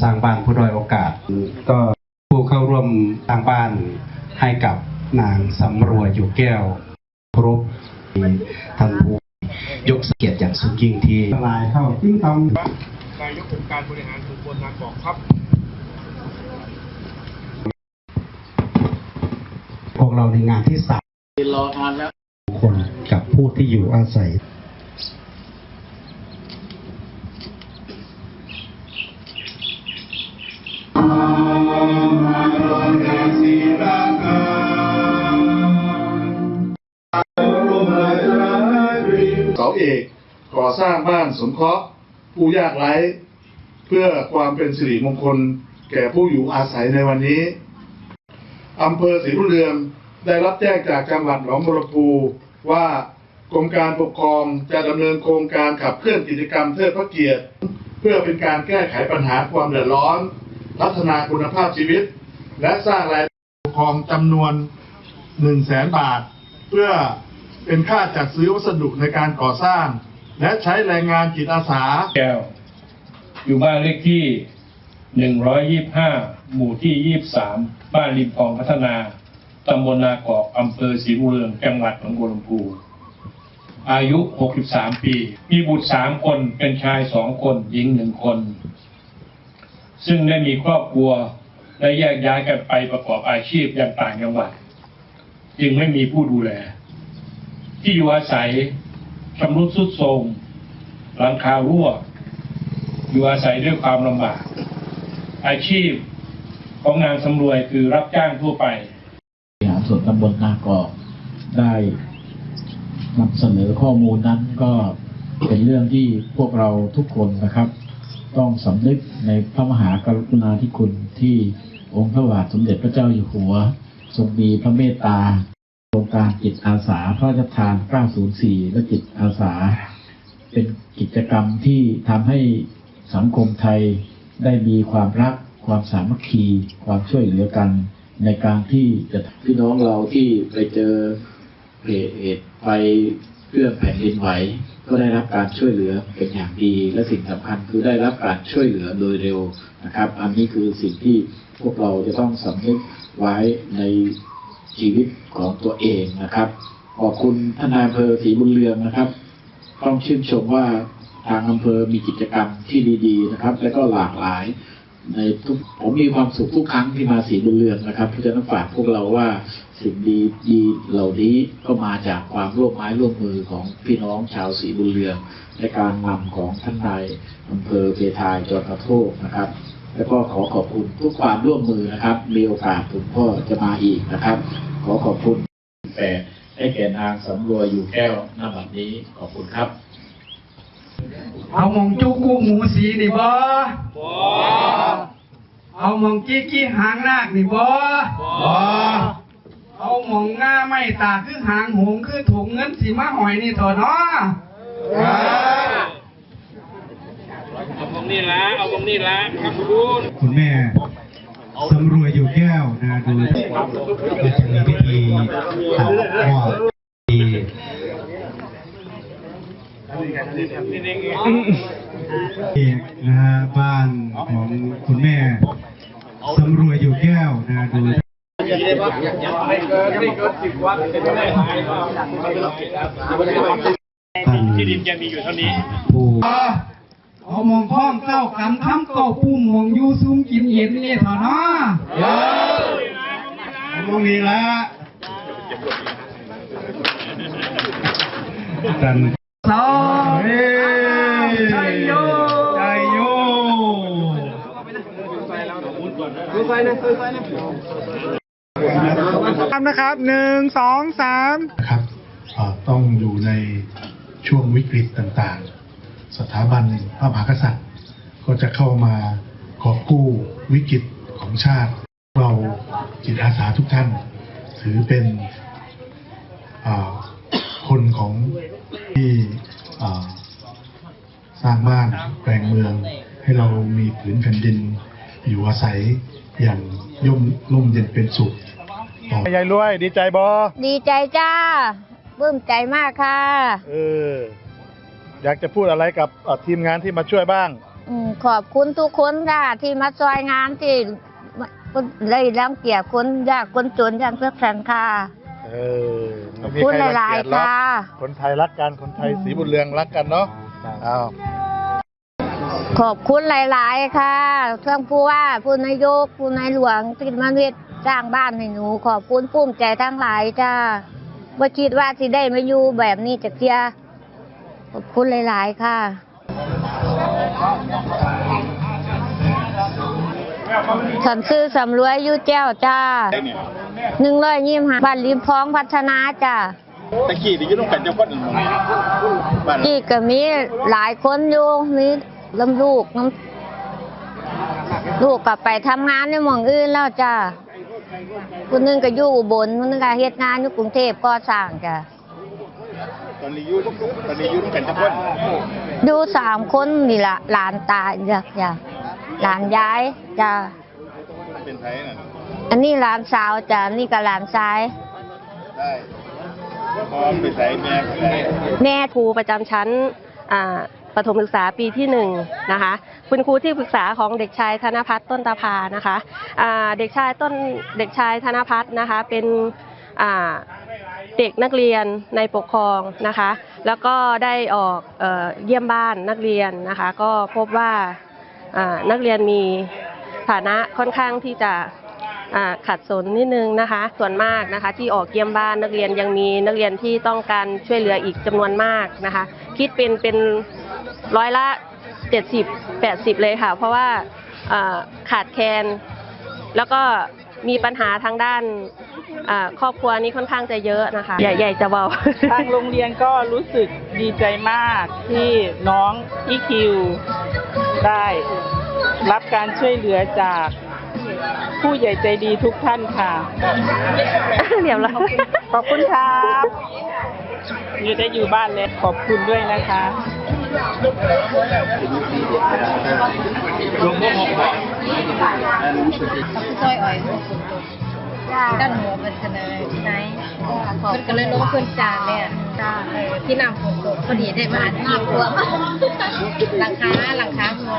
สร้างบ้านผู้ด้อยโอกาส ก็ผู้เข้าร่วมสร้างบ้านให้กับนางสำรวยอยู่แก้วครบท่านผู้ยกเกียรติอย่างสูงยิ่งที่ลายเข้าติ้งตองนายกองค์การบริหารส่วนตำบลนากอกครับ พวกเราในงานที่สามรอนานแล้วคนกับผู้ที่อยู่อาศัย เอก ก่อสร้างบ้านสงเคราะห์ผู้ยากไร้เพื่อความเป็นสิริมงคล แก่ผู้อยู่อาศัยในวันนี้อำเภอศรีบุญเรืองได้รับแจ้งจากจังหวัดหนองบัวลำพูว่ากรมการปกครองจะดำเนินโครงการขับเคลื่อนกิจกรรมเทิดพระเกียรติ เพื่อเป็นการแก้ไขปัญหาความเดือดร้อน พัฒนาคุณภาพชีวิต และสร้างรายได้ปกครองจำนวน1 0 0 0 0แสนบาท เพื่อ เป็นค่าจัดซื้อวัสดุในการก่อสร้าง และใช้แรงงานจิตอาสา แก้ว อยู่บ้านเลขที่ 125 หมู่ที่ 23 บ้านริมคลองพัฒนา ตำบลนากอกอำเภอศรีบุเรือง จังหวัดหนองบัวลำพูอายุ 63 ปี มีบุตร 3 คน เป็นชาย 2 คน หญิง 1 คน ซึ่งได้มีครอบครัว และแยกย้ายกันไปประกอบอาชีพอย่างต่างจังหวัด จึงไม่มีผู้ดูแล ที่อยู่อาศัยชำรุดทรุดโทรมหลังคารั่ว อยู่อาศัยด้วยความลำบาก อาชีพของนางสำรวยคือรับจ้างทั่วไปหาส่วนตำบลนากอกได้นำเสนอข้อมูลนั้นก็เป็นเรื่องที่พวกเราทุกคนนะครับ ต้องสำนึกในพระมหากรุณาธิคุณที่องค์พระบาทสมเด็จพระเจ้าอยู่หัว ทรงมีพระเมตตา โครงการจิตอาสาพระราชทาน 904 และจิตอาสา เป็นกิจกรรมที่ทำให้สังคมไทยได้มีความรัก ความสามัคคี ความช่วยเหลือกัน ในการที่จะพี่น้องเราที่ไปเจอเหตุไฟเรื่องแผ่นดินไหวก็ได้รับการช่วยเหลือเป็นอย่างดี และสิ่งสำคัญคือได้รับการช่วยเหลือโดยเร็วนะครับ อันนี้คือสิ่งที่พวกเราจะต้องสำนึกไว้ใน ชีวิตของตัวเองนะครับ ขอบคุณท่านนายอำเภอศรีบุญเรืองนะครับ ต้องชื่นชมว่าทางอำเภอมีกิจกรรมที่ดีๆนะครับ และก็หลากหลายในทุกผมมีความสุขทุกครั้งที่มาสีบุญเรืองนะครับเพราะฉะนั้นฝากพวกเราว่าสิ่งดีดีเหล่านี้ก็มาจากความร่วมไม้ร่วมมือของพี่น้องชาวสีบุญเรืองในการนำของท่านนายอำเภอเพทายจอมกระโทกนะครับ แล้วก็ขอขอบคุณทุกความร่วมมือนะครับ มีโอกาสผมก็จะมาอีกนะครับ ขอขอบคุณแปดให้แก่นางสำรวยอยู่แก้วหน้าบัดนี้ขอบคุณครับ เอามองจุกกุ้งหมูสีนี่บ่เอามองกี้กี้หางนาคนี่บ่เอามองง่าไม่ตาคือหางหงคือถุงเงินสีมาหอยนี่เถอะเนาะเอ งนี้ละเอาตรงนี้ละครับคุณคุณแม่สำรวยอยู่แก้วนะดยก็จะมีพิธีตัดมอบที่นะฮะบ้านของคุณแม่สำรวยอยู่แก้วนะดยท่านที่ดินแกมีอยู่เท่านี้ มองพ้องเก้ากำคำเก้าปุ่มมองอยู่ซุ้มกินเย็นนี่เถอะเนาะตรงนี้ละท่านสองเฮ้ยชัยโยชัยโยนะครับหนึ่งสองสามครับเอ่อต้องอยู่ในช่วงวิกฤตต่างๆ สถาบันพระมหากษัตริย์ ก็จะเข้ามากอบกู้วิกฤตของชาติ เราจิตอาสาทุกท่าน ถือเป็นอ่าคนของที่อ่าสร้างบ้านแปลงเมือง ให้เรามีผืนแผ่นดิน อยู่อาศัยอย่างย่มร่มเย็นเป็นสุขต่อยายรวย ดีใจบอดีใจจ้าปลื้มใจมากค่ะ เออ อยากจะพูดอะไรกับเอ่อทีมงานที่มาช่วยบ้าง อืมขอบคุณทุกคนค่ะที่มาช่วยงานที่เลยรังเกียจคนยากคนจนอย่างพวกฉันค่ะเออไม่มีพูดใครหรังลายเกียจหรอกๆค่ะ คนไทยรักกันคนไทยสีบุญเรืองรักกันเนาะเอาขอบคุณหลาย ๆ ค่ะเครื่องผู้ว่าผู้นายกผู้นายหลวงที่มาเวทจ้างบ้านให้หนู ขอบคุณปุ้มใจทั้งหลายจ้าว่าคิดว่าสิได้มาอยู่แบบนี้จากเทีย ขอบคุณหลาย ๆ ค่ะฉันซื้อสำรวยอยู่แจ้วจ้าหนึ่งร้อยยี่สิบห้าบ้านริมพองพัฒนาจ้าตะกี้ที่อยู่ตรงกันจะพ่นบ้านอีกก็มีหลายคนอยู่มีลำลูกน้ำลูกก็ไปทำงานในหม่องอื่นแล้วจ้าคนหนึงก็อยู่อุบลคนหนึงก็เฮ็ดงานอยู่กรุงเทพก่อสร้างจ้า ตอนนี้อยู่ตอนนี้อยู่ตรงกันจะพ่นอยู่สามคนนี่ละหลานตาจ้ะจ้ะหลานย้ายจ้าเป็นไทยน่ะอันนี้หลานสาวจ้ะอันนี่ก็หลานชายได้พอเป็นไทยแม่ก็ได้แม่ครูประจำชั้นอ่าประถมศึกษาปีที่หนึ่งนะคะคุณครูที่ปรึกษาของเด็กชายธนพัฒน์ต้นตาพานะคะอ่าเด็กชายต้นเด็กชายธนพัฒน์นะคะเป็นอ่า เด็กนักเรียนในปกครองนะคะ แล้วก็ได้ออกเออเยี่ยมบ้านนักเรียนนะคะ ก็พบว่านักเรียนมีฐานะค่อนข้างที่จะขัดสนนิดนึงนะคะ ส่วนมากนะคะ ที่ออกเยี่ยมบ้านนักเรียนยังมีนักเรียนที่ต้องการช่วยเหลืออีกจำนวนมากนะคะ คิดเป็นเป็นร้อยละเจ็ดสิบแปดสิบเลยค่ะ เพราะว่าขาดแคลนแล้วก็ มีปัญหาทางด้านอ่าครอบครัวนี้ค่อนข้างจะเยอะนะคะ ใหญ่ๆจะเบา ทางโรงเรียนก็รู้สึกดีใจมากที่น้องอีคิวได้รับการช่วยเหลือจากผู้ใหญ่ใจดีทุกท่านค่ะ เรียบร้อยขอบคุณครับอยู่ได้อยู่บ้านเลยขอบคุณด้วยนะคะ ซอยอ่อยด้านหัวมันเสนอไหนมันก็เลยลงพื้นจานเนี่ยเออที่นำฝนตกพอดีได้มาที่รวมหลังคาหลังคาหัว